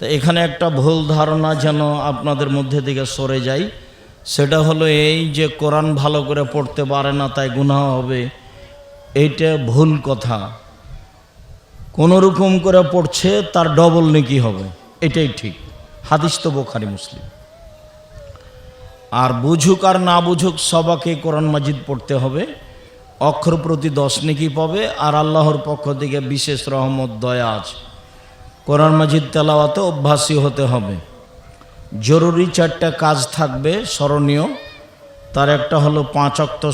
তো এখানে একটা ভুল ধারণা যেন আপনাদের মধ্যে থেকে সরে যায়। সেটা হলো এই যে কোরআন ভালো করে পড়তে পারে না, তাই গুনাহ হবে। এইটা ভুল কথা। কোনো রকম করে পড়ছে, তার ডবল নেকি হবে। এটাই ঠিক। হাদিস তো বোখারি, মুসলিম। আর বুঝুক আর না বুঝুক, সবাকে কোরআন মাজিদ পড়তে হবে। অক্ষর প্রতি দশ নেকি পাবে, আর আল্লাহর পক্ষ থেকে বিশেষ রহমত, দয়া আছে। কোরআন মাজিদ তেলাওয়াতে অভ্যাসী হতে হবে। জরুরি চারটা কাজ থাকবে স্মরণীয়। তার একটা হলো পাঁচ অক্ত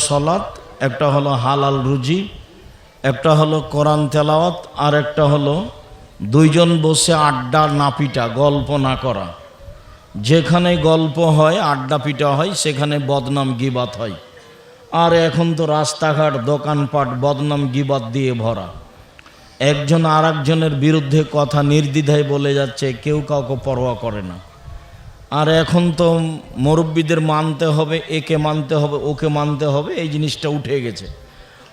একটা হলো হালাল রুজি, একটা হলো কোরআন তেলাওয়াত, আর একটা হলো দুইজন বসে আড্ডা না পিটা গল্প না করা। যেখানে গল্প হয়, আড্ডা পিটা হয়, সেখানে বদনাম গিবাত হয়। আর এখন তো রাস্তাঘাট, দোকানপাট, বদনাম গিবাত দিয়ে ভরা। একজন আর একজনের বিরুদ্ধে কথা নির্দ্বিধায় বলে যাচ্ছে, কেউ কাউকে পরোয়া করে না। আর এখন তো মুরব্বীদের মানতে হবে, একে মানতে হবে, ওকে মানতে হবে, এই জিনিসটা উঠে গেছে।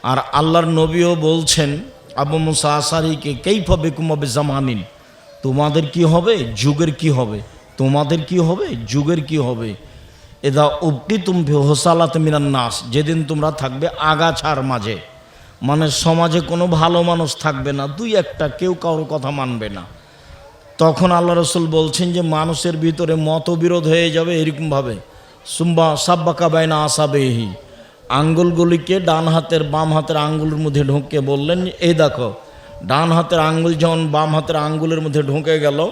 আর আল্লাহর নবীও বলছেন, আবু মুসা আসারিকে কেইফা বেকুমাবে জামানিন? তোমাদের কি হবে? যুগের কি হবে? তোমাদের কি হবে? যুগের কি হবে? এদা উপটি তুমি হোসালাত মিনান নাস। যেদিন তোমরা থাকবে আগাছার মাঝে। মানে সমাজে কোনো ভালো মানুষ থাকবে না, দুই একটা, কেউ কারোর কথা মানবে না। তখন আল্লাহ রসুল বলছেন যে, মানুষের ভিতরে মতবিরোধ হয়ে যাবে এরকমভাবে। সুম্বা সাব্বাকা বাইনা আসাবেহি। আঙ্গুলগুলিকে ডান হাতের, বাম হাতের আঙ্গুলের মধ্যে ঢুকে বললেন, এই দেখো, ডান হাতের আঙ্গুল যখন বাম হাতের আঙ্গুলের মধ্যে ঢুকে গেল,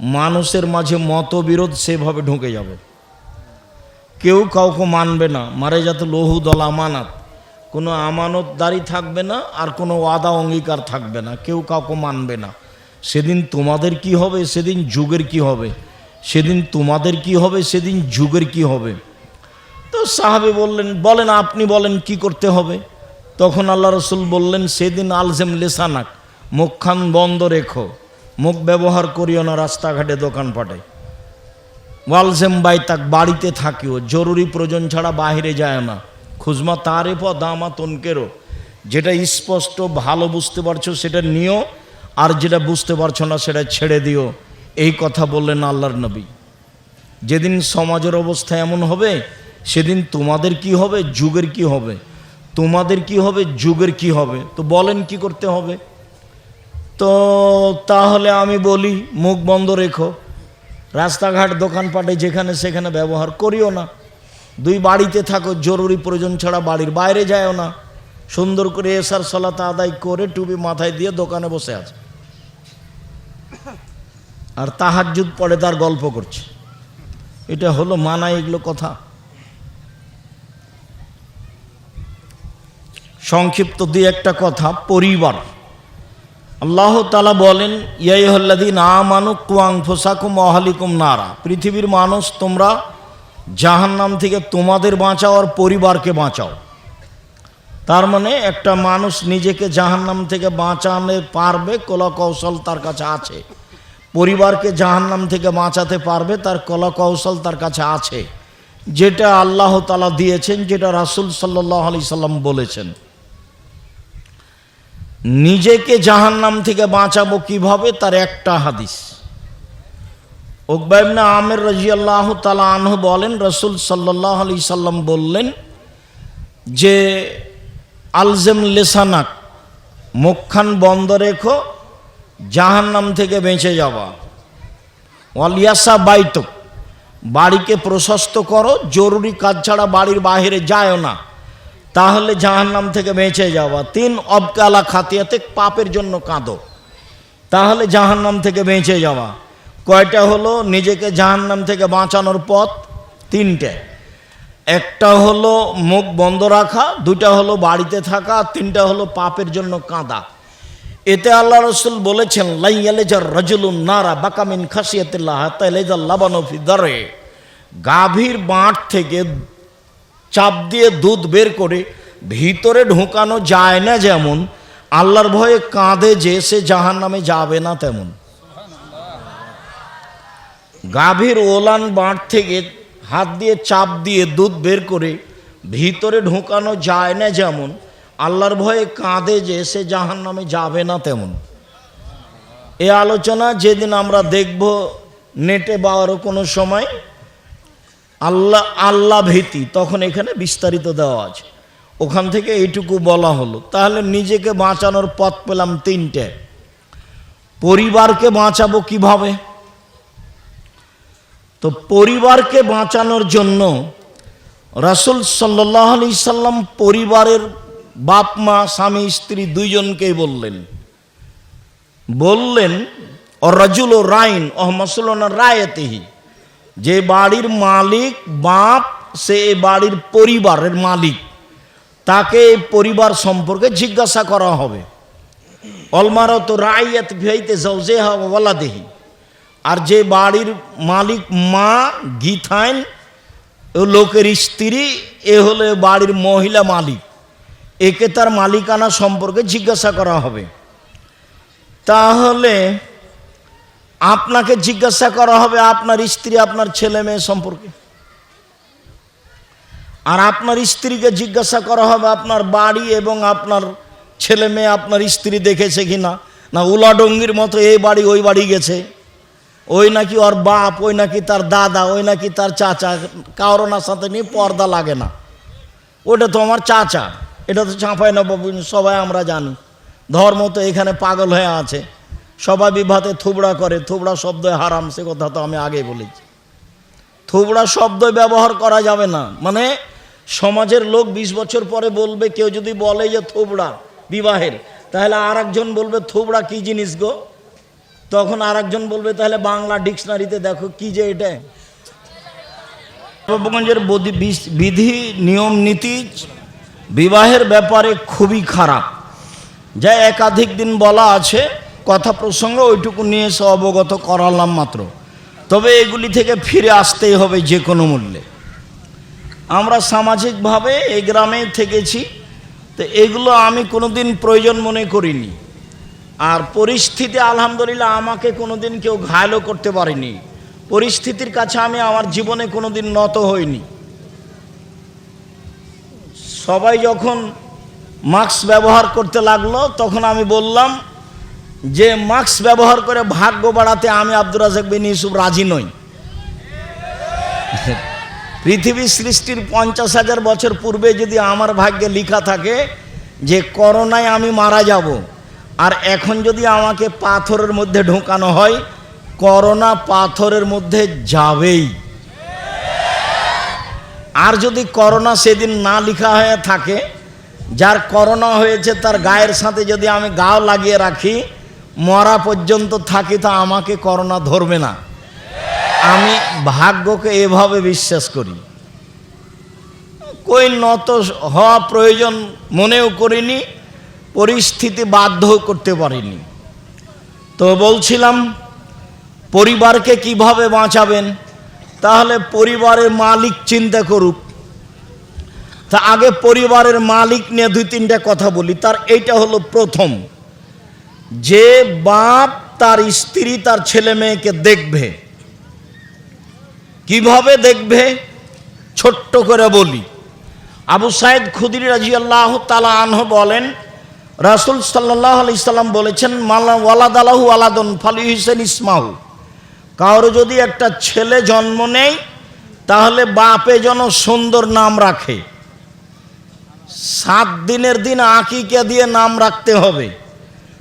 মানুষের মাঝে মতবিরোধ সেভাবে ঢুকে যাবে। কেউ কাউকে মানবে না। মারে যাতে লহু দল আমানত কোনো আমানতদারি থাকবে না আর কোনো ওয়াদা অঙ্গীকার থাকবে না, কেউ কাউকে মানবে না। সেদিন তোমাদের কি হবে, সেদিন যুগের কি হবে, সেদিন তোমাদের কি হবে, সেদিন যুগের কি হবে। তো সাহাবে বললেন, বলেন, আপনি বলেন, কি করতে হবে? তখন আল্লাহ রসুল বললেন, সেদিন আলজেম লেসানাক, মুখখান বন্ধ রেখো, মুখ ব্যবহার করিও না, রাস্তাঘাটে দোকানপাটে ওয়ালজেম বাই তাক বাড়িতে থাকিও, জরুরি প্রয়োজন ছাড়া বাইরে যায় না। খুজমা তারে প দামা তনকেরও যেটা স্পষ্ট, ভালো বুঝতে পারছ সেটা নিও, আর যেটা বুঝতে পারছ না সেটা ছেড়ে দিও। এই কথা বললেন আল্লাহর নবী। যেদিন সমাজের অবস্থা এমন হবে, সেদিন তোমাদের কি হবে? যুগের কি হবে? তোমাদের কি হবে? যুগের কি হবে? তো বলেন কি করতে হবে? তো তাহলে আমি বলি, মুখ বন্ধ রেখো। রাস্তাঘাট, দোকানপাটে যেখানে সেখানে ব্যবহার করিও না। দুই বাড়িতে থাকো, জরুরি প্রয়োজন ছাড়া বাড়ির বাইরে যায়ও না। সুন্দর করে এসার সলাতা আদায় করে টুপি মাথায় দিয়ে দোকানে বসে আছে। আর তাহার তাহাজুদ পড়ে তার গল্প করছে। এটা হলো মানা এগুলো কথা। সংক্ষিপ্ত দুই একটা কথা, পরিবার। আল্লাহ তালা বলেন ইয়াইহল্লাদিন আমানু কুয়াং ফোসাকুম অহালিকুম নারা। পৃথিবীর মানুষ, তোমরা জাহান্নাম থেকে তোমাদের বাঁচাও আর পরিবারকে বাঁচাও। তার মানে একটা মানুষ নিজেকে জাহান্নাম থেকে বাঁচাতে পারবে কলা কৌশল তার কাছে আছে। পরিবারকে জাহান্নাম থেকে বাঁচাতে পারবে, তার কলা কৌশল তার কাছে আছে। যেটা আল্লাহ তালা দিয়েছেন, যেটা রাসুল সাল্লাহ আলি সাল্লাম বলেছেন। নিজেকে জাহান্নাম থেকে বাঁচাবো কীভাবে? তার একটা হাদিস। ওকবাইবনা আমের রাজি আল্লাহ তালা আনহ বলেন, রসুল সাল্লাহ আলি সাল্লাম বললেন যে, আলজেম লেসানাক, মুখখান বন্ধ রেখো, জাহান্নাম থেকে বেঁচে যাওয়া ওয়ালিয়াসা বাইতক বাড়িকে প্রশস্ত করো, জরুরি কাজ ছাড়া বাড়ির বাইরে যায়ও না, তাহলে জাহান্নাম থেকে বেঁচে যাওয়া তিন, অবকালা খাতিয়াতে পাপের জন্য কাঁদো, তাহলে জাহান্নাম থেকে বেঁচে যাওয়া কয়টা হলো? নিজেকে জাহান্নাম থেকে বাঁচানোর পথ তিনটে। একটা হলো মুখ বন্ধ রাখা দুটা হলো বাড়িতে থাকা, তিনটা হলো পাপের জন্য কাঁদা। এতে আল্লাহ রসুল বলেছেন লাইয়ালেজার রজুলুন নারা বাকামিন খাসিয়াতিল্লাহ তাইলেজার লাবানফি দরে গাভীর বাঁট থেকে চাপ দিয়ে দুধ বের করে ভিতরে ঢোকানো যায় না যেমন, আল্লাহর ভয়ে কাঁধে যে সে জাহান নামে যাবে না তেমন। গাভীর ওলান বাঁট থেকে হাত দিয়ে চাপ দিয়ে দুধ বের করে ভিতরে ঢোকানো যায় না যেমন, আল্লাহর ভয়ে কাঁধে যে সে জাহান নামে যাবে না তেমন। এ আলোচনা যেদিন আমরা দেখব নেটে বা আরও কোনো সময়, আল্লাহ আল্লাহ ভীতি, তখন এখানে বিস্তারিত দেওয়া আছে। ওখান থেকে এইটুকু বলা হলো। তাহলে নিজেকে বাঁচানোর পথ পেলাম তিনটে। পরিবারকে বাঁচাবো কীভাবে? তো পরিবারকে বাঁচানোর জন্য রাসুল সাল্লাহ আলি সাল্লাম পরিবারের বাপ, মা, স্বামী, স্ত্রী দুইজনকেই বললেন। বললেন ও অরাজুল ও রাইন ও মসলনা রায়তেহি, যে বাড়ির মালিক বাপ, সে বাড়ির পরিবারের মালিক। তাকে পরিবার সম্পর্কে জিজ্ঞাসা করা হবে। অলমারত রাইয়াত ভিয়াইতে জৌজেহা ওয়ালাদেহি। আর যে বাড়ির মালিক মা ও লোকের স্ত্রী, এ হলো বাড়ির মহিলা মালিক। একে তার মালিকানা সম্পর্কে জিজ্ঞাসা করা হবে। তাহলে আপনাকে জিজ্ঞাসা করা হবে, আপনার স্ত্রী আপনার ছেলে মেয়ে সম্পর্কে। আর আপনার স্ত্রীকে জিজ্ঞাসা করা হবে, আপনার বাড়ি এবং আপনার ছেলে মেয়ে আপনার স্ত্রী দেখেছে কি না না উলাডঙ্গির মতো এই বাড়ি, ওই বাড়ি গেছে। ওই নাকি ওর বাপ, ওই নাকি তার দাদা, ওই নাকি তার চাচা কারোনার সাথে নিয়ে পর্দা লাগে না। ওটা তো আমার চাচা, এটা তো চাঁপাই নবাবু সবাই আমরা জানি। ধর্ম তো এখানে পাগল হয়ে আছে। সবাই বিভাতে থুবড়া করে, থুবড়া শব্দ হারাম, সে কথা তো আমি আগে বলেছি। থুবড়া শব্দ ব্যবহার করা যাবে না। মানে সমাজের লোক বিশ বছর পরে বলবে, কেউ যদি বলে যে থুবড়া, বিবাহের, তাহলে আর বলবে, থুবড়া কি জিনিস গো? তখন আর বলবে, তাহলে বাংলা ডিকশনারিতে দেখো কি যে এটা। বিধি, নিয়ম, নীতি, বিবাহের ব্যাপারে খুবই খারাপ। যা একাধিক দিন বলা আছে, কথা প্রসঙ্গ ওইটুকু নিয়ে এসে অবগত করালাম মাত্র। তবে এগুলি থেকে ফিরে আসতেই হবে যে কোনো মূল্যে। আমরা সামাজিকভাবে এই গ্রামে থেকেছি, তো এগুলো আমি কোনোদিন প্রয়োজন মনে করিনি। আর পরিস্থিতি, আলহামদুলিল্লাহ, আমাকে কোনোদিন কেউ ঘায়লও করতে পারেনি। পরিস্থিতির কাছে আমি আমার জীবনে কোনোদিন নত হইনি। সবাই যখন মাস্ক ব্যবহার করতে লাগল, তখন আমি বললাম যে, মাস্ক ব্যবহার করে ভাগ্য বাড়াতে আমি আব্দুর রাজাক বিন ইউসুফ রাজি নই। পৃথিবী সৃষ্টির পঞ্চাশ হাজার বছর পূর্বে যদি আমার ভাগ্যে লেখা থাকে যে, করোনায় আমি মারা যাব। আর এখন যদি আমাকে পাথরের মধ্যে ঢোকানো হয়, করোনা পাথরের মধ্যে যাবেই। আর যদি করোনা সেদিন না লিখা হয়ে থাকে, যার করোনা হয়েছে তার গায়ের সাথে যদি আমি গাও লাগিয়ে রাখি, মরা পর্যন্ত থাকি তা আমাকে করোনা ধরবে না। আমি ভাগ্যকে এভাবে বিশ্বাস করি। কই নত হওয়া প্রয়োজন মনেও করিনি পরিস্থিতি বাধ্য করতে পারেনি। তো বলছিলাম, পরিবারকে কীভাবে বাঁচাবেন? তাহলে পরিবারের মালিক চিন্তা করুক। তা আগে পরিবারের মালিক নিয়ে দুই তিনটা কথা বলি, তার এইটা হলো প্রথম, যে বাপ তার স্ত্রী তার ছেলে মেয়েকে দেখবে, কীভাবে দেখবে? ছোট্ট করে বলি। আবু সাইদ খুদির রাজি আল্লাহ তালা আনহ বলেন রাসুল সাল্লাহ আলি সাল্লাম বলেছেন মাল্লা ওয়ালাদ আলাহু আলাদন ফালি হুসেন ইসমাহু। কারও যদি একটা ছেলে জন্ম নেয়, তাহলে বাপে যেন সুন্দর নাম রাখে। সাত দিনের দিন আঁকিকা দিয়ে নাম রাখতে হবে।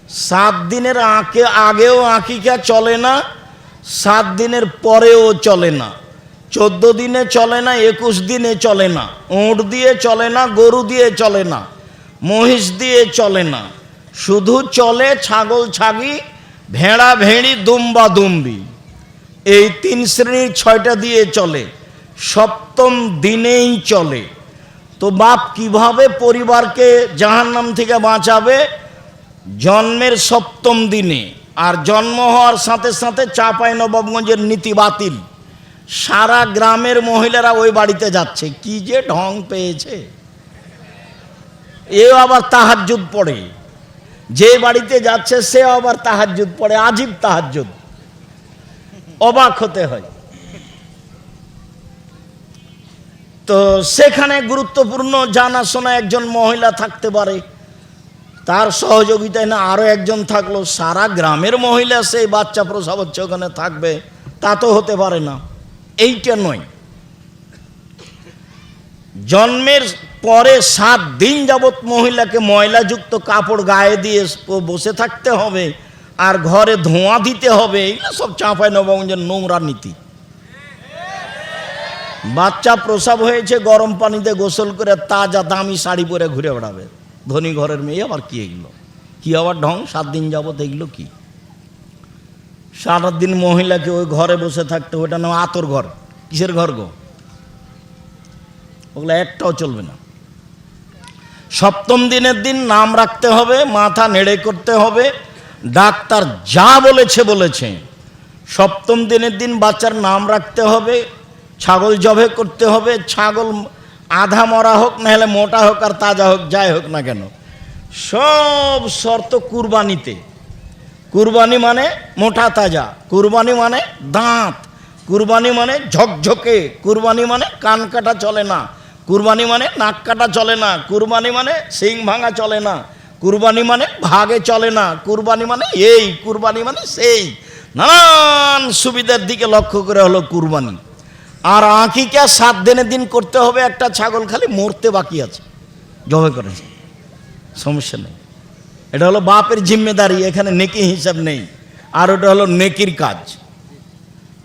সাত দিনের আঁকে, আগেও আঁকিকা চলে না, সাত দিনের পরেও চলে না। চোদ্দ দিনে চলে না, একুশ দিনে চলে না। ওঁট দিয়ে চলে না, গরু দিয়ে চলে না। মহিষ দিয়ে চলে না। শুধু চলে ছাগল ছাগি, ভেড়া ভেড়ি, দুম্বা দুম্বি। এই তিন শ্রেণির ছয়টা দিয়ে চলে, সপ্তম দিনেই চলে। তো বাপ কীভাবে পরিবারকে জাহান্নাম থেকে বাঁচাবে? জন্মের সপ্তম দিনে। আর জন্ম হওয়ার সাথে সাথে চাপাই নবাবগঞ্জের নীতি বাতিল। সারা গ্রামের মহিলারা ওই বাড়িতে যাচ্ছে। কি যে ঢং পেয়েছে। এও আবার তাহাজ্জুদ পড়ে। যে বাড়িতে যাচ্ছে সে আবার তাহাজ্জুদ পড়ে, আজীব তাহাজ্জুদ। অবাক হতে হয়। তো সেখানে গুরুত্বপূর্ণ জানাশোনা একজন মহিলা থাকতে পারে। তার সহযোগিতায় না আরও একজন থাকল। সারা গ্রামের মহিলা সেই বাচ্চা প্রসব হচ্ছে, ওখানে থাকবে। তা তো হতে পারে না। এইটা নয়। জন্মের পরে সাত দিন যাবৎ মহিলাকে ময়লাযুক্ত কাপড় গায়ে দিয়ে বসে থাকতে হবে, আর ঘরে ধোঁয়া দিতে হবে এগুলো সব চাঁপাই নবগঞ্জের নোংরা নীতি। বাচ্চা প্রসাব হয়েছে, গরম পানিতে গোসল করে তাজা দামি শাড়ি পরে ঘুরে বেড়াবে। ধনী ঘরের মেয়ে আবার কি এগুলো? কি আবার ঢং? সাত দিন যাবত এগুলো কি? সারাদিন মহিলাকে ওই ঘরে বসে থাকতে ওটা না আতর ঘর। কিসের ঘর গো? ওগুলো একটাও চলবে না। সপ্তম দিনের দিন নাম রাখতে হবে, মাথা নেড়ে করতে হবে, ডাক্তার যা বলেছে বলেছে। সপ্তম দিনের দিন বাচ্চার নাম রাখতে হবে, ছাগল জবে করতে হবে, ছাগল আধা মরা হোক না হলে মোটা হোক আর তাজা হোক, যাই হোক না কেন। সব শর্ত কুরবানিতে। কুরবানি মানে মোটা তাজা, কুরবানি মানে দাঁত, কুরবানি মানে ঝকঝকে, কুরবানি মানে কান কাটা চলে না। কুরবানি মানে নাক কাটা চলে না, কুরবানি মানে সিং ভাঙা চলে না, কুরবানি মানে ভাগে চলে না, কুরবানি মানে এই, কুরবানি মানে সেই। নানান সুবিধার দিকে লক্ষ্য করে হলো কুরবানি। আর আঁকিকা সাত দিনের দিন করতে হবে, একটা ছাগল খালি মরতে বাকি আছে জবে করেছে। সমস্যা নেই। এটা হলো বাপের জিম্মেদারি, এখানে নেকি হিসাব নেই। আর ওটা হলো নেকির কাজ।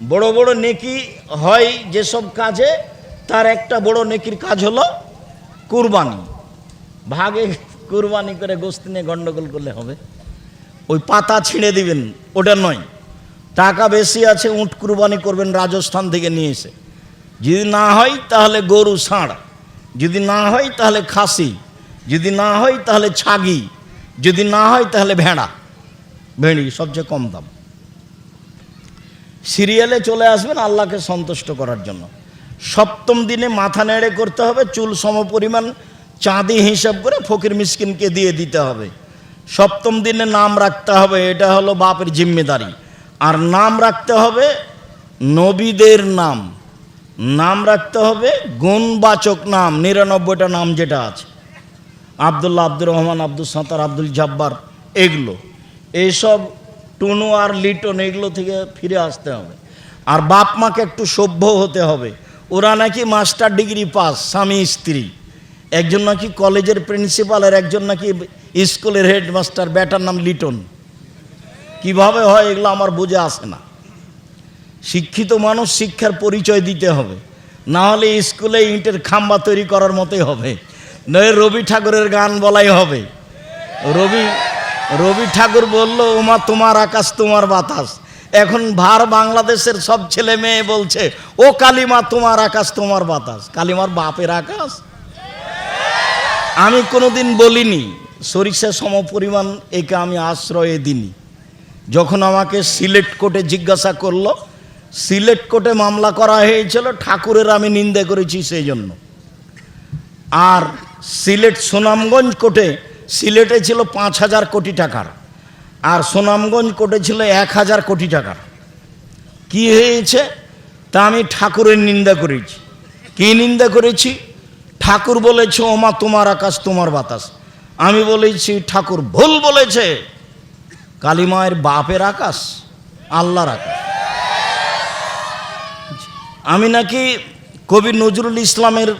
বড় বড় নেকি হয় যেসব কাজে তার একটা বড় নেকির কাজ হলো কুরবানি। ভাগে কুরবানি করে গোস্ত নিয়ে গন্ডগোল করলে হবে। ওই পাতা ছিঁড়ে দিবেন, ওটা নয়। টাকা বেশি আছে, উঁট কুরবানি করবেন রাজস্থান থেকে নিয়ে এসে। যদি না হয়, তাহলে গরু ষাঁড়। যদি না হয়, তাহলে খাসি। যদি না হয়, তাহলে ছাগি। যদি না হয়, তাহলে ভেড়া। ভেড়ি, সবচেয়ে কম দাম। সিরিয়ালে চলে আসবেন আল্লাহকে সন্তুষ্ট করার জন্য। সপ্তম দিনে মাথা নেড়ে করতে হবে, চুল সমপরিমাণ চাঁদি হিসাব করে ফকির মিসকিনকে দিয়ে দিতে হবে। সপ্তম দিনে নাম রাখতে হবে, এটা হলো বাপের জিম্মেদারি। আর নাম রাখতে হবে নবীদের নাম। নাম রাখতে হবে গুণবাচক নাম, নিরানব্বইটা নাম যেটা আছে। আবদুল্লাহ আব্দুর রহমান, আব্দুল সাঁতার, আব্দুল জাব্বার, এগুলো। এইসব টুনু আর লিটন এগুলো থেকে ফিরে আসতে হবে। আর বাপ মাকে একটু সভ্য হতে হবে। ওরা নাকি মাস্টার ডিগ্রি পাস, স্বামী, স্ত্রী। একজন নাকি কলেজের প্রিন্সিপাল আর একজন নাকি স্কুলের হেডমাস্টার ব্যাটার নাম লিটন। কীভাবে হয় এগুলো আমার বুঝে আসে না। শিক্ষিত মানুষ শিক্ষার পরিচয় দিতে হবে। না হলে স্কুলে ইটের খাম্বা তৈরি করার মতোই হবে। নয়, রবি ঠাকুরের গান বলাই হবে। রবি রবি ঠাকুর বলল, ওমা, তোমার আকাশ, তোমার বাতাস। এখন ভার বাংলাদেশের সব ছেলে মেয়ে বলছে, ও কালিমা, তোমার আকাশ, তোমার বাতাস। কালিমার বাপের আকাশ? আমি কোনোদিন বলিনি, সরিষা সমপরিমাণ একে আমি আশ্রয়ে দিনি যখন আমাকে সিলেট কোর্টে জিজ্ঞাসা করল, সিলেট কোর্টে মামলা করা হয়েছিল, ঠাকুরের আমি নিন্দা করেছি সেই জন্য আর সিলেট সুনামগঞ্জ কোর্টে, সিলেটে ছিল পাঁচ হাজার কোটি টাকার। আর সুনামগঞ্জ কোর্টে ছিল এক হাজার কোটি টাকার কি হয়েছে? তা আমি ঠাকুরের নিন্দা করেছি। কি নিন্দা করেছি? ঠাকুর বলেছে, ওমা, তোমার আকাশ, তোমার বাতাস। আমি বলেছি, ঠাকুর ভুল বলেছে। কালিমায়ের বাপের আকাশ, আল্লাহর আকাশ। আমি নাকি কবি নজরুল ইসলামের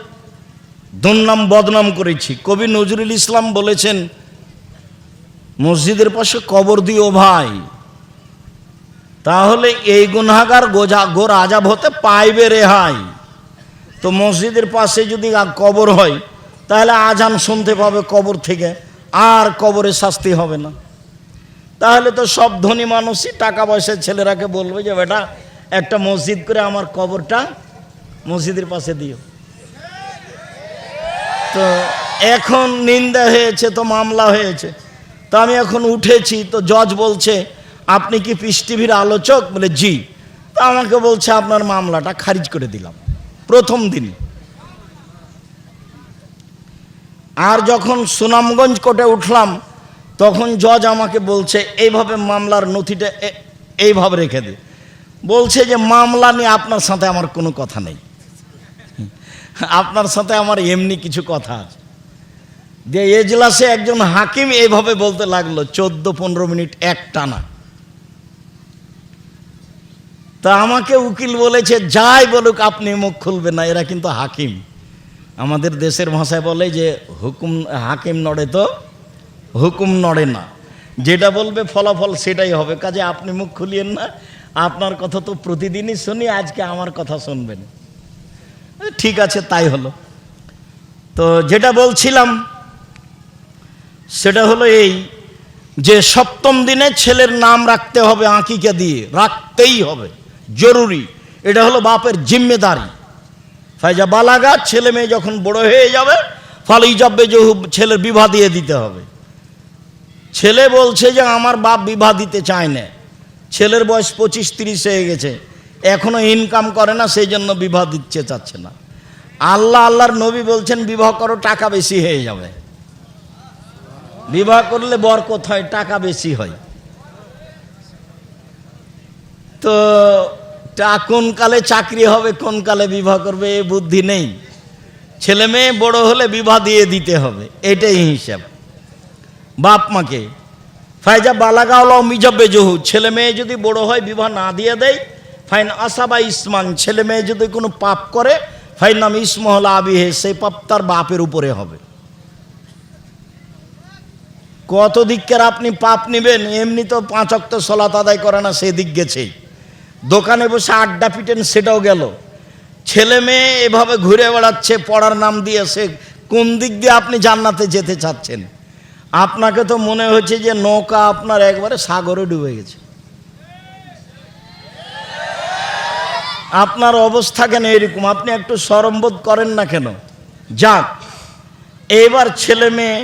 দুর্নাম বদনাম করেছি। কবি নজরুল ইসলাম বলেছেন মসজিদের পাশে কবর দিও ভাই। তাহলে এই গুনাগার গোজা গোর আজাব হতে পাইবে রেহাই তো মসজিদের পাশে যদি কবর হয়, তাহলে আজান শুনতে পাবে কবর থেকে, আর কবরে শাস্তি হবে না। তাহলে তো সব ধনী মানুষই টাকা পয়সার ছেলেরাকে বলবে যে, বেটা, একটা মসজিদ করে আমার কবরটা মসজিদের পাশে দিও। তো এখন নিন্দা হয়েছে, তো মামলা হয়েছে। তো আমি এখন উঠেছি, তো জজ বলছে, আপনি কি পিস টিভির আলোচক? বলে, জি। তা আমাকে বলছে, আপনার মামলাটা খারিজ করে দিলাম, প্রথম দিন। আর যখন সুনামগঞ্জ কোর্টে উঠলাম, তখন জজ আমাকে বলছে, এইভাবে মামলার নথিটা এইভাবে রেখে দে। বলছে যে, মামলা নিয়ে আপনার সাথে আমার কোনো কথা নেই। আপনার সাথে আমার এমনি কিছু কথা আছে। দিয়ে এজলাসে একজন হাকিম এইভাবে বলতে লাগল, চোদ্দ, পনেরো মিনিট এক টানা। তা আমাকে উকিল বলেছে, যাই বলুক, আপনি মুখ খুলবেন না, এরা কিন্তু হাকিম। আমাদের দেশের ভাষায় বলে যে, হুকুম, হাকিম নড়ে তো, হুকুম নড়ে না। যেটা বলবে ফলাফল সেটাই হবে। কাজে আপনি মুখ খুলিয়েন না, আপনার কথা তো প্রতিদিনই শুনি, আজকে আমার কথা শুনবেন। ঠিক আছে, তাই হলো। তো যেটা বলছিলাম সেটা হলো এই যে সপ্তম দিনে ছেলের নাম রাখতে হবে আঁকিকে দিয়ে, রাখতেই হবে, জরুরি। এটা হলো বাপের জিম্মেদারি। ফাইজা বালাগা ছেলে মেয়ে যখন বড় হয়ে যাবে, ফলে ইজাব্বে যে ছেলের বিবাহ দিয়ে দিতে হবে। ছেলে বলছে যে, আমার বাপ বিবাহ দিতে চায় না। ছেলের বয়স পঁচিশ তিরিশ হয়ে গেছে। এখনও ইনকাম করে না সেই জন্য বিবাহ দিচ্ছে চাচ্ছে না। আল্লাহ, আল্লাহর নবী বলছেন, বিবাহ করো, টাকা বেশি হয়ে যাবে। বিবাহ করলে বরকত হয়, টাকা বেশি হয়। তো কোন কালে চাকরি হবে, কোন কালে বিবাহ করবে, এ বুদ্ধি নেই। ছেলে মেয়ে বড় হলে বিবাহ দিয়ে দিতে হবে, এটাই হিসাব। বাপ মাকে, ফাইজা বালাগাওলা মিজাবে জহু, ছেলে মেয়ে যদি বড় হয়, বিবাহ না দিয়ে দেয়, ফাইন আসাবা ইসমান, ছেলে মেয়ে যদি কোনো পাপ করে, ফাইন নাম ইসমহল আবিহে, সেই পাপ তার বাপের উপরে হবে। কত দিককার আপনি পাপ নেবেন, এমনি তো পাঁচ অক্ত সলাত আদায় করে না সেদিক গেছেই দোকানে বসে আড্ডা পিটেন, সেটাও গেল। ছেলে মেয়ে এভাবে ঘুরে বেড়াচ্ছে, পড়ার নাম দিয়ে সে কোন দিক দিয়ে আপনি জান্নাতে যেতে চাচ্ছেন? আপনাকে তো মনে হচ্ছে যে নৌকা আপনার একবারে সাগরে ডুবে গেছে। আপনার অবস্থা কেন এরকম? আপনি একটু সরম্বোধ করেন না কেন? যাক এইবার ছেলে মেয়ে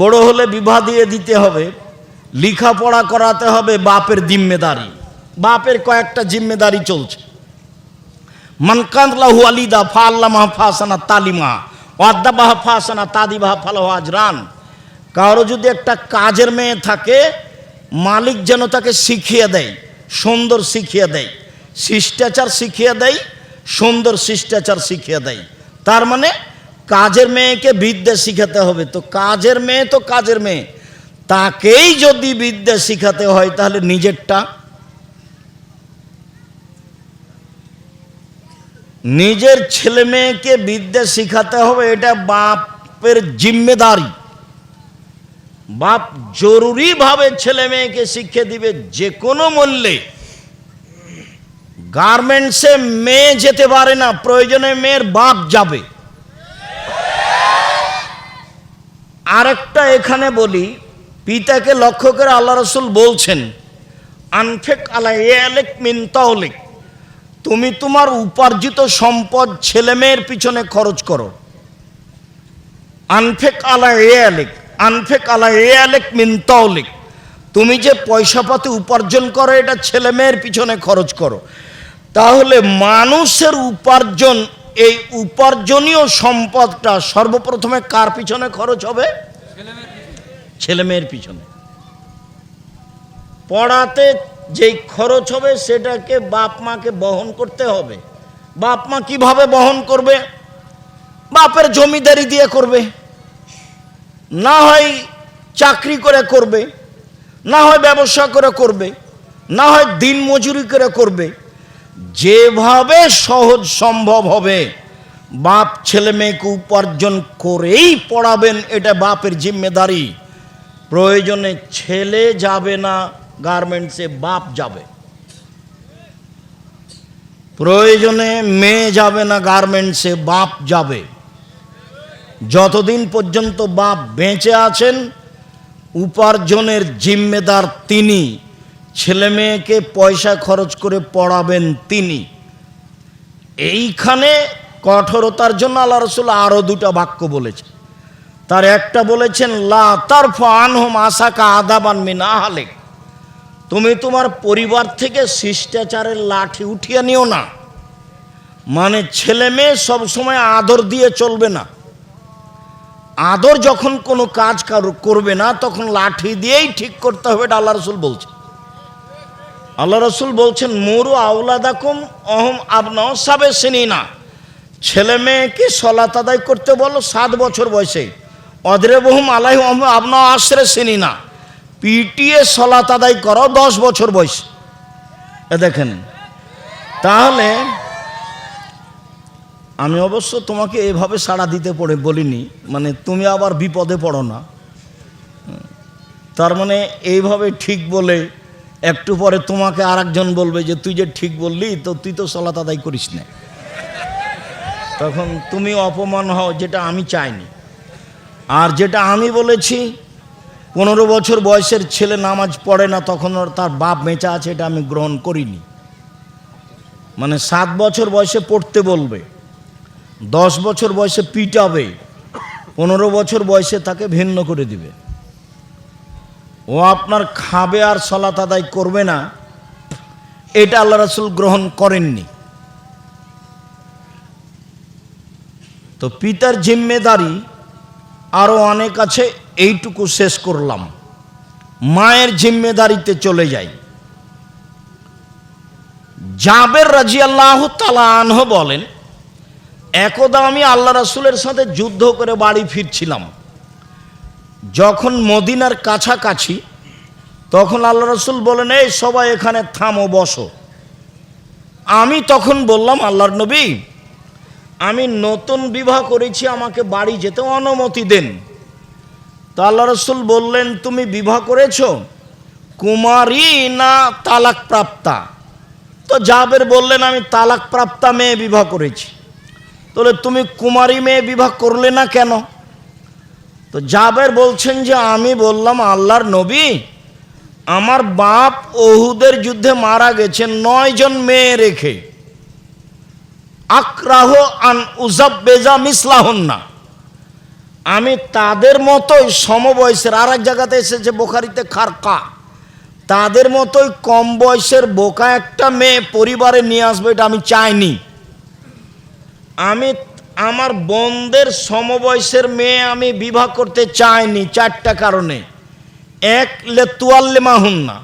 বড় হলে বিবাহ দিয়ে দিতে হবে, লেখাপড়া করাতে হবে বাপের জিম্মেদারি। বাপের কয়েকটা জিম্মেদারি চলছে। মানকান্লাহু আলিদা ফা আল্লামা ফাসানা তালিমা ওয়াদ্দাবাহ ফাসানা তাদিবাহ ফালাহ আজরান। কারও যদি একটা কাজের মেয়ে থাকে, মালিক যেন তাকে শিখিয়ে দেয়, সুন্দর শিখিয়ে দেয়, শিষ্টাচার শিখিয়ে দেয়, সুন্দর শিষ্টাচার শিখিয়ে দেয়। তার মানে কাজের মেয়েকে বিদ্যা শিখাতে হবে। তো কাজের মেয়ে তো কাজের মেয়ে। তাকেই যদি বিদ্যা শিখাতে হয়, তাহলে নিজেরটা নিজের ছেলে মেয়েকে বিদ্যা শিখাতে হবে, এটা বাপের জিম্মেদারি। বাপ জরুরিভাবে ছেলে মেয়েকে শিক্ষা দিবে যে কোনো মূল্যে। গার্মেন্টসে মেয়ে যেতে পারে না, প্রয়োজনে মেয়ের বাপ যাবে। আরেকটা এখানে বলি, পিতাকে লক্ষ্য করে আল্লাহ রসুল বলছেন, আনফেক আলা এলেক মিনতাউলিক তুমি তোমার উপার্জিত সম্পদ ছেলে মেয়ের পিছনে খরচ করো। আনফেক আলা এ আলেক আনফেক আলা এ আলেক মিনতাউলিক তুমি যে পয়সা পাতি উপার্জন করো, এটা ছেলে মেয়ের পিছনে খরচ করো। তাহলে মানুষের উপার্জন এই উপার্জনীয় সম্পদটা সর্বপ্রথমে কার পিছনে খরচ হবে? ছেলে মেয়ের পিছনে। পড়াতে যেই খরচ হবে সেটাকে বাপ মাকে বহন করতে হবে। বাপ মা কীভাবে বহন করবে? বাপের জমিদারি দিয়ে করবে। না হয় চাকরি করে করবে, না হয় ব্যবসা করে করবে, না হয় দিন মজুরি করে করবে। যেভাবে সহজ সম্ভব হবে, বাপ ছেলে মেয়েকে উপার্জন করেই পড়াবেন, এটা বাপের জিম্মেদারি। প্রয়োজনে ছেলে যাবে না, গার্মেন্টসে বাপ যাবে। প্রয়োজনে মেয়ে যাবে না, গার্মেন্টসে বাপ যাবে। যতদিন পর্যন্ত বাপ বেঁচে আছেন, উপার্জনের জিম্মেদার তিনি। ছেলে মেয়েকে পয়সা খরচ করে পড়াবেন তিনি। এইখানে কঠোরতার জন্য আল্লাহ রসুল আরও দুটা বাক্য বলেছে তার একটা বলেছেন, লা তার আনহম আশাকা আদাবান মিনা হালেক তুমি তোমার পরিবার থেকে শিষ্টাচারের লাঠি উঠিয়ে নিও না। মানে ছেলে মেয়ে সবসময় আদর দিয়ে চলবে না। আদর যখন কোনো কাজ করবে না, তখন লাঠি দিয়েই ঠিক করতে হবে এটা আল্লাহ রসুল বলছে আল্লাহ রসুল বলছেন, মোরু আউলাদাকুম অহম আবনা সাবে সিনি না ছেলে মেয়েকে সলাত আদায় করতে বলো? সাত বছর বয়সে। অদরে বহুম আলাই আপনা আশ্রে চিনি না পিটিয়ে সলাত আদায় করো দশ বছর বয়স। এ দেখেন, তাহলে আমি অবশ্য তোমাকে এভাবে সাড়া দিতে পড়ে বলিনি মানে তুমি আবার বিপদে পড়ো না। তার মানে এইভাবে ঠিক বলে একটু পরে তোমাকে আরেকজন বলবে যে, তুই যে ঠিক বললি, তো তুই তো সলাত আদায় করিস না। তখন তুমি অপমান হও, যেটা আমি চাইনি। আর যেটা আমি বলেছি, পনেরো বছর বয়সের ছেলে নামাজ পড়ে না, তখন তার বাপ মেচা আছে, এটা আমি গ্রহণ করিনি। মানে সাত বছর বয়সে পড়তে বলবে, দশ বছর বয়সে পিটাবে, পনেরো বছর বয়সে তাকে ভিন্ন করে দিবে। ও আপনার খাবে আর সলাত আদায় করবে না। এটা আল্লাহ রাসুল গ্রহণ করেননি। তো পিতার জিম্মেদারি আরও অনেক আছে, এইটুকু শেষ করলাম। মায়ের জিম্মেদারিতে চলে যাই। জাবের রাজি আল্লাহ আনহ বলেন, একদা আমি আল্লাহ রাসুলের সাথে যুদ্ধ করে বাড়ি ফিরছিলাম। যখন মদিনার কাছাকাছি, তখন আল্লাহ রসুল বলেন, এই সবাই এখানে থামো, বসো। আমি তখন বললাম, আল্লাহর নবী, আমি নতুন বিবাহ করেছি, আমাকে বাড়ি যেতে অনুমতি দেন। তো আল্লাহ রসুল বললেন, তুমি বিবাহ করেছ? কুমারী না তালাক প্রাপ্তা তো জাবের বললেন, আমি তালাক প্রাপ্তা মেয়ে বিবাহ করেছি। তাহলে তুমি কুমারী মেয়ে বিবাহ করলে না কেন? তো জাবের বলছেন যে, আমি বললাম আল্লাহর নবী, আমার বাপ ওহুদের যুদ্ধে মারা গেছে, নয় জন মেয়ে রেখে। আক্রাহ আন উজাব বেজা মিসলাহন না আমি তাদের মতোই সমবয়সের আর এক জায়গাতে এসেছে বোখারিতে, খারকা। তাদের মতোই কম বয়সের বোকা একটা মেয়ে পরিবারে নিয়ে আসবে, এটা আমি চাইনি। আমি আমার বোনদের সমবয়সের মেয়ে আমি বিবাহ করতে চাইনি চারটা কারণে। এক, লে তুয়াল্লে মাহুন না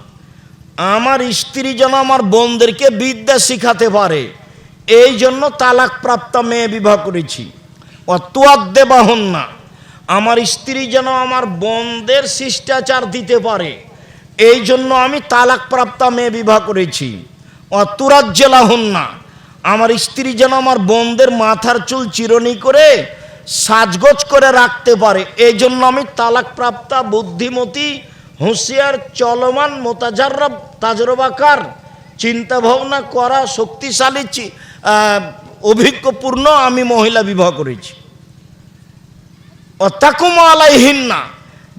আমার স্ত্রী যেন আমার বোনদেরকে বিদ্যা শিখাতে পারে, এই জন্য তালাক প্রাপ্ত মেয়ে বিবাহ করেছি। অতুয়াদ্দে বাহন না আমার স্ত্রী যেন আমার বোনদের শিষ্টাচার দিতে পারে, এই জন্য আমি তালাক প্রাপ্তা মেয়ে বিবাহ করেছি। অতুরাজ্জেলাহন না আমার স্ত্রী যেন আমার বোনদের মাথার চুল চিরনি করে সাজগোজ করে রাখতে পারে। এই জন্য আমি তালাক প্রাপ্তা বুদ্ধিমতী, হুঁশিয়ার, চলমান মোতাজাররা তাজরবাকার চিন্তা ভাবনা করা, শক্তিশালী অভিজ্ঞপূর্ণ আমি মহিলা বিবাহ করেছি। অত্যাকুম আলাইহীন না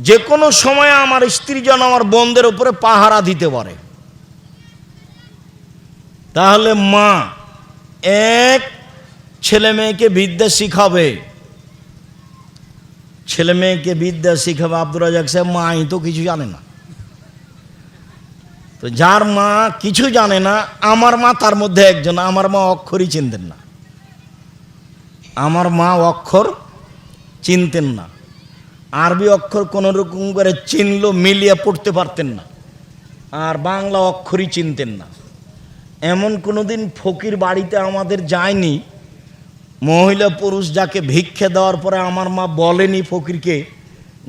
যে কোনো সময় আমার স্ত্রী যেন আমার বোনদের উপরে পাহারা দিতে পারে। তাহলে মা এক ছেলে মেয়েকে বিদ্যা শিখাবে। ছেলে মেয়েকে বিদ্যা শিখাবে আব্দুর রাজাক সাহেব মাই তো কিছু জানে না। তো যার মা কিছু জানে না, আমার মা তার মধ্যে একজন, আমার মা অক্ষরই চিনতেন না। আমার মা অক্ষর চিনতেন না। আরবি অক্ষর কোনো রকম করে চিনল, মিলিয়ে পড়তে পারতেন না। আর বাংলা অক্ষরই চিনতেন না। এমন কোনো দিন ফকির বাড়িতে আমাদের যায়নি, মহিলা পুরুষ যাকে ভিক্ষে দেওয়ার পরে আমার মা বলেনি ফকিরকে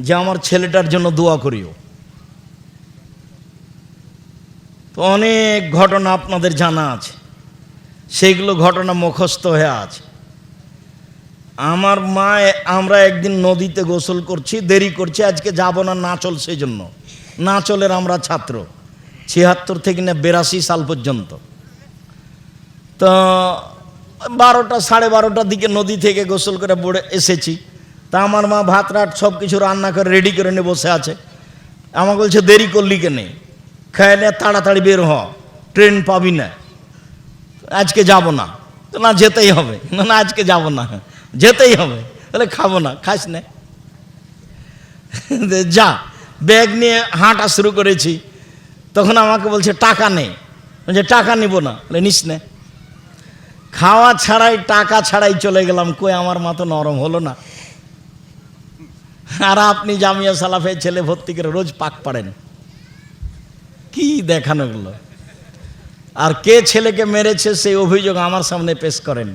যে আমার ছেলেটার জন্য দোয়া করিও। তো অনেক ঘটনা আপনাদের জানা আছে, সেইগুলো ঘটনা মুখস্থ হয়ে আছে। আমার মা আমরা একদিন নদীতে গোসল করছি, দেরি করছি, আজকে যাব না নাচল সেই জন্য নাচলের আমরা ছাত্র, ছিয়াত্তর থেকে না বেরাশি সাল পর্যন্ত। তো বারোটা, সাড়ে বারোটার দিকে নদী থেকে গোসল করে পড়ে এসেছি। তা আমার মা ভাত, রাত সব কিছু রান্না করে রেডি করে নিয়ে বসে আছে। আমাকে বলছে, দেরি করলি কেনে? খেয়ে তাড়াতাড়ি বের হ, ট্রেন পাবি না। আজকে যাব না। না, যেতেই হবে। না না, আজকে যাব না। যেতেই হবে। তাহলে খাব না, খাস না। যা। ব্যাগ নিয়ে হাঁটা শুরু করেছি। তখন আমাকে বলছে, টাকা নেই বলছে, টাকা নিব না। বলে, নিস নে। খাওয়া ছাড়াই, টাকা ছাড়াই চলে গেলাম। কই আমার মা তো নরম হলো না। আর আপনি জামিয়া সালাফে ছেলে ভর্তি করে রোজ পাক পাড়েন। কি দেখানো গেলো আর কে ছেলেকে মেরেছে সেই অভিযোগ আমার সামনে পেশ করেন।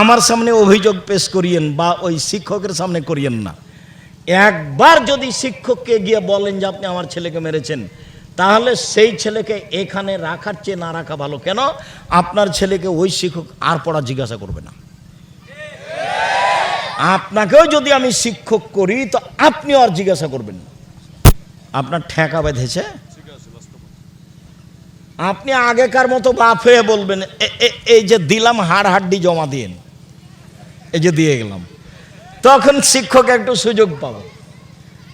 আমার সামনে অভিযোগ পেশ করিয়েন বা ওই শিক্ষকের সামনে করিয়েন না। একবার যদি শিক্ষককে গিয়ে বলেন যে আপনি আমার ছেলেকে মেরেছেন তাহলে সেই ছেলেকে এখানে রাখার চেয়ে না রাখা ভালো। কেন? আপনার ছেলেকে ওই শিক্ষক আর পড়া জিজ্ঞাসা করবে না। আপনাকেও যদি আমি শিক্ষক করি, তো আপনি আর জিজ্ঞাসা করবেন না। আপনার ঠেকা বেঁধেছে? আপনি আগেকার মতো বাপ হয়ে বলবেন, "এ- এ- এই যে দিলাম, হাড় হাড্ডি জমা দিয়েন এই যে দিয়ে গেলাম। তখন শিক্ষক একটু সুযোগ পাবে।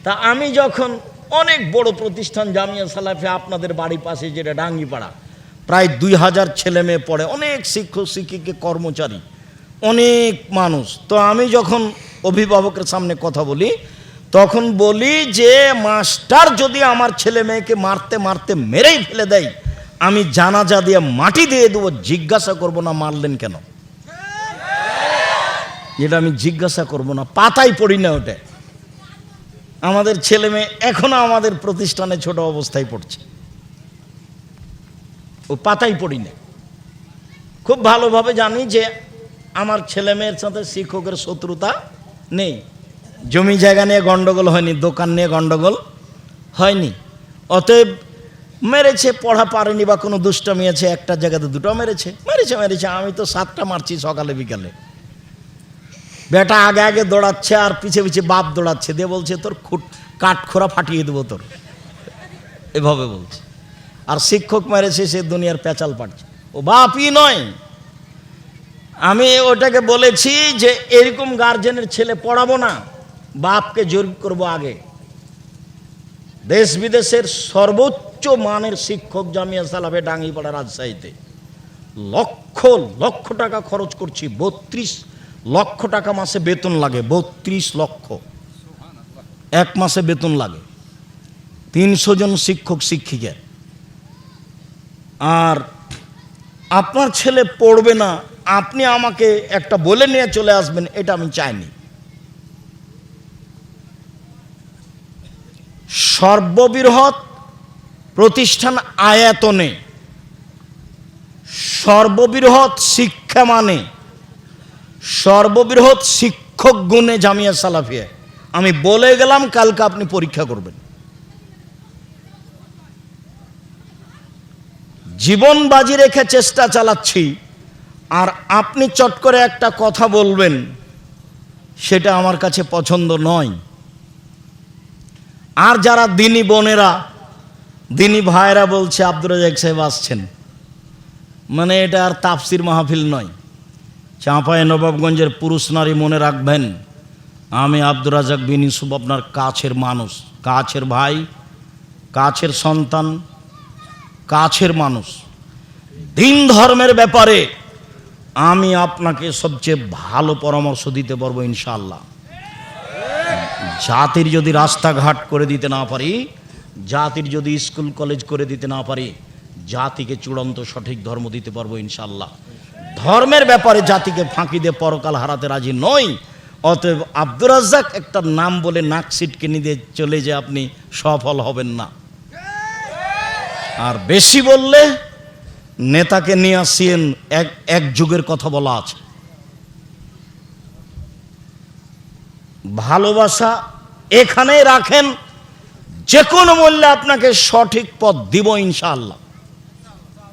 তা আমি যখন অনেক বড় প্রতিষ্ঠান জামিয়া সালাফে আপনাদের বাড়ির পাশে যেটা ডাঙ্গিপাড়া। প্রায় দুই হাজার ছেলে মেয়ে পড়ে, অনেক শিক্ষক, শিক্ষিকা, কর্মচারী, অনেক মানুষ। তো আমি যখন অভিভাবকের সামনে কথা বলি, তখন বলি যে, মাস্টার যদি আমার ছেলে মেয়েকে মারতে মারতে মেরেই ফেলে দেয়, আমি জানাজা দিয়ে মাটি দিয়ে দেবো, জিজ্ঞাসা করব না মারলেন কেন? এটা আমি জিজ্ঞাসা করব না পাতাই পড়ি না ওটা। আমাদের ছেলে মেয়ে এখনও আমাদের প্রতিষ্ঠানে ছোট অবস্থায় পড়ছে। ও পাতাই পড়ি না খুব ভালোভাবে জানি যে আমার ছেলে মেয়ের সাথে শিক্ষকের শত্রুতা নেই। জমি জায়গা নিয়ে গন্ডগোল হয়নি, দোকান নিয়ে গন্ডগোল হয়নি। অতএব মেরেছে, পড়া পারেনি বা কোনো দুষ্টমি আছে, একটা জায়গাতে দুটো মেরেছে। মেরেছে মেরেছে, আমি তো সাতটা মারছি সকালে, বিকালে। বেটা আগে আগে দৌড়াচ্ছে আর পিছে পিছে বাপ দৌড়াচ্ছে। দিয়ে বলছে, তোর খুট, কাঠখোরা ফাটিয়ে দেবো তোর। এভাবে বলছে। আর শিক্ষক মেরেছে, সে দুনিয়ার পেঁচাল পাচ্ছে ও বাপই নয়। আমি ওটাকে বলেছি যে, এরকম গার্জেনের ছেলে পড়াবো না, বাপকে জোর করব আগে। দেশ বিদেশের সর্বোচ্চ মানের শিক্ষক জামিয়া সালাফে ডাঙ্গিপাড়া রাজশাহীতে। লক্ষ লক্ষ টাকা খরচ করছি, বত্রিশ লক্ষ টাকা মাসে বেতন লাগে, বত্রিশ লক্ষ। এক মাসে বেতন লাগে। তিনশো জন শিক্ষক, শিক্ষিকা। আর আপনার ছেলে পড়বে না, আপনি আমাকে একটা বলে নিয়ে চলে আসবেন, এটা আমি চাইনি। সর্ববৃহৎ প্রতিষ্ঠান আয়াতনে, সর্ববৃহৎ শিক্ষা মানে সর্ববৃহৎ শিক্ষক গুণে জামিয়া সালাফিয়া। আমি বলে গেলাম, কালকে আপনি পরীক্ষা করবেন। জীবন বাজি রেখে চেষ্টা চালাচ্ছি, আর আপনি চট করে একটা কথা বলবেন, সেটা আমার কাছে পছন্দ নয়। আর যারা দিনী বোনেরা, দিনী ভাইরা বলছে, আব্দুর রাজাক সাহেব আসছেন। মানে এটা আর তাফসির মাহফিল নয়। চাঁপায় নবাবগঞ্জের পুরুষ নারী মনে রাখবেন, আমি আব্দুর রাজাক বিন ইউসুফ আপনার কাছের মানুষ, কাছের ভাই, কাছের সন্তান, কাছের মানুষ। দিন ধর্মের ব্যাপারে আমি আপনাকে সবচেয়ে ভালো পরামর্শ দিতে পারব ইনশাল্লাহ জাতির যদি রাস্তাঘাট করে দিতে না পারি, জাতির যদি স্কুল কলেজ করে দিতে না পারি, জাতিকে চূড়ান্ত সঠিক ধর্ম দিতে পারব ইনশাল্লাহ ধর্মের ব্যাপারে জাতিকে ফাঁকি দিয়ে পরকাল হারাতে রাজি নই। অতএব আব্দুর রাজ্জাক একটা নাম বলে নাক সিটকে নিয়ে চলে যে আপনি সফল হবেন না। আর বেশি বললে নেতাকে নিয়ে আসিয়েন এক এক যুগের কথা বলা আছে। ভালোবাসা এখানেই রাখেন, যে কোনো মূল্যে আপনাকে সঠিক পথ দিব ইনশাআল্লাহ।